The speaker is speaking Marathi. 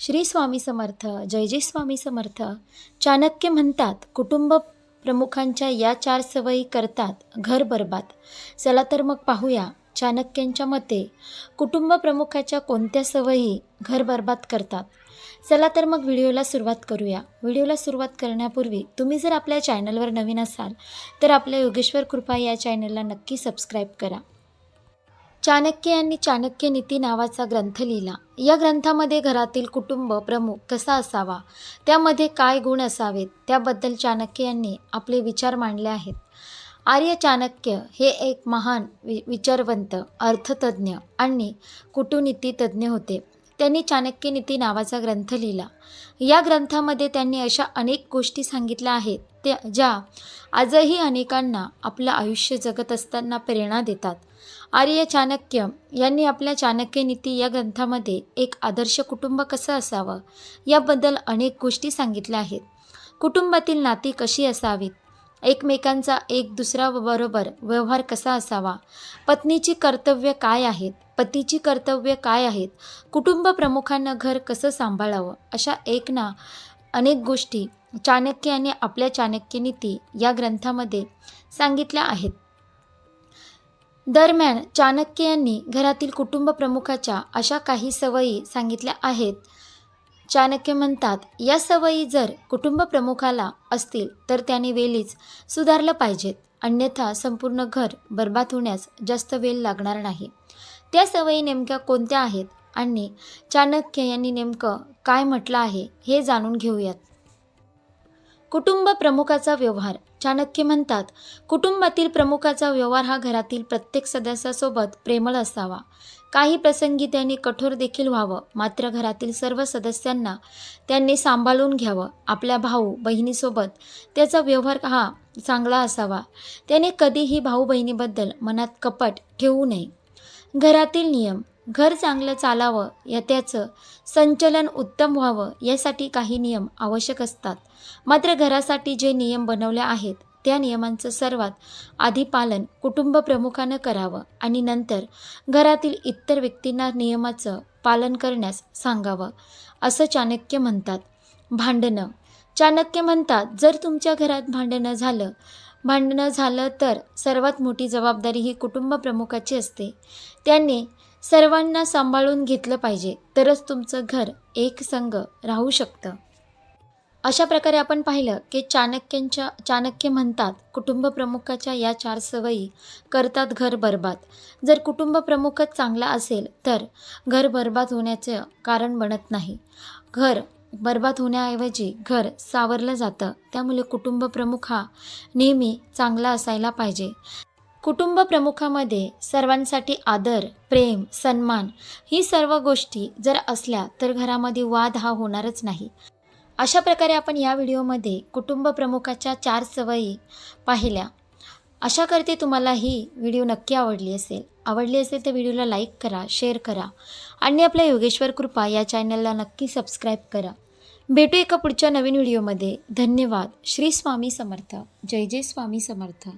श्री स्वामी समर्थ जय जय स्वामी समर्थ. चाणक्य म्हणतात कुटुंब प्रमुखांच्या या चार सवयी करतात घर बरबाद. चला तर मग पाहूया चाणक्यांच्या मते कुटुंब प्रमुखाच्या कोणत्या सवयी घर बरबाद करतात? चला तर मग व्हिडिओला सुरुवात करूया. व्हिडिओला सुरुवात करण्यापूर्वी तुम्ही जर आपल्या चॅनलवर नवीन असाल तर आपल्या योगेश्वर कृपा या चॅनलला नक्की सबस्क्राईब करा. चाणक्य यांनी चाणक्य नीती नावाचा ग्रंथ लिहिला. या ग्रंथामध्ये घरातील कुटुंब प्रमुख कसा असावा त्यामध्ये काय गुण असावेत त्याबद्दल चाणक्य यांनी आपले विचार मांडले आहेत. आर्य चाणक्य हे एक महान वि विचारवंत अर्थतज्ज्ञ आणि कुटुनीती तज्ज्ञ होते. त्यांनी चाणक्य नीती नावाचा ग्रंथ लिहिला. या ग्रंथामध्ये त्यांनी अशा अनेक गोष्टी सांगितल्या आहेत त्या ज्या आजही अनेकांना आपलं आयुष्य जगत असताना प्रेरणा देतात. आर्य चाणक्य यांनी आपल्या चाणक्य नीती या ग्रंथामध्ये एक आदर्श कुटुंब कसं असावं याबद्दल अनेक गोष्टी सांगितल्या आहेत. कुटुंबातील नाती कशी असावीत? एकमेकांचा एक दुसऱ्याबरोबर व्यवहार कसा असावा? पत्नीची कर्तव्य काय आहेत? पतीची कर्तव्य काय आहेत? कुटुंब प्रमुखांना घर कसं सांभाळावं? अशा एक ना अनेक गोष्टी चाणक्य आणि आपल्या चाणक्य नीती या ग्रंथामध्ये सांगितल्या आहेत. दरम्यान चाणक्य यांनी घरातील कुटुंब प्रमुखाच्या अशा काही सवयी सांगितल्या आहेत. चाणक्य म्हणतात या सवयी जर कुटुंब प्रमुखाला असतील तर त्याने वेळीच सुधारलं पाहिजेत. अन्यथा संपूर्ण घर बर्बाद होण्यास जास्त वेळ लागणार नाही. त्या सवयी नेमक्या कोणत्या आहेत? आणि चाणक्य यांनी नेमकं काय म्हटलं आहे हे जाणून घेऊयात. कुटुंब प्रमुखाचा व्यवहार. चाणक्य म्हणतात कुटुंबातील प्रमुखाचा व्यवहार हा घरातील प्रत्येक सदस्यासोबत प्रेमळ असावा. काही प्रसंगी त्यांनी कठोर देखील व्हावं. मात्र घरातील सर्व सदस्यांना त्यांनी सांभाळून घ्यावं. आपल्या भाऊ बहिणीसोबत त्याचा व्यवहार हा चांगला असावा. त्याने कधीही भाऊ बहिणीबद्दल मनात कपट ठेवू नये. घरातील नियम. घर चांगलं चालावं या त्याचं संचलन उत्तम व्हावं यासाठी काही नियम आवश्यक असतात. मात्र घरासाठी जे नियम बनवले आहेत त्या नियमांचं सर्वात आधी पालन कुटुंब प्रमुखानं करावं आणि नंतर घरातील इतर व्यक्तींना नियमाचं पालन करण्यास सांगावं असं चाणक्य म्हणतात. भांडणं. चाणक्य म्हणतात जर तुमच्या घरात भांडणं झालं भांडणं झालं तर सर्वात मोठी जबाबदारी ही कुटुंब प्रमुखाची असते. त्यांनी सर्वांना सांभाळून घेतलं पाहिजे. तरच तुमचं घर एक संघ राहू शकतं. अशा प्रकारे आपण पाहिलं की चाणक्यांच्या चाणक्य म्हणतात कुटुंब प्रमुखाच्या या चार सवयी करतात घर बरबाद. जर कुटुंब प्रमुखच चांगला असेल तर घर बरबाद होण्याचं कारण बनत नाही. घर बरबाद होण्याऐवजी घर सावरलं जातं. त्यामुळे कुटुंब प्रमुख हा नेहमी चांगला असायला पाहिजे. कुटुंब प्रमुखामध्ये सर्वांसाठी आदर प्रेम सन्मान ही सर्व गोष्टी जर असल्या तर घरामध्ये वाद हा होणारच नाही. अशा प्रकारे आपण या व्हिडिओमध्ये कुटुंब प्रमुखाच्या चार सवयी पाहिल्या. आशा करते तुम्हाला ही व्हिडिओ नक्की आवडली असेल. आवडली असेल तर व्हिडिओला लाईक करा शेअर करा आणि आपल्या योगेश्वर कृपा या चॅनलला नक्की सबस्क्राईब करा. भेटू एका पुढच्या नवीन व्हिडिओमध्ये. धन्यवाद. श्री स्वामी समर्थ. जय जय स्वामी समर्थ.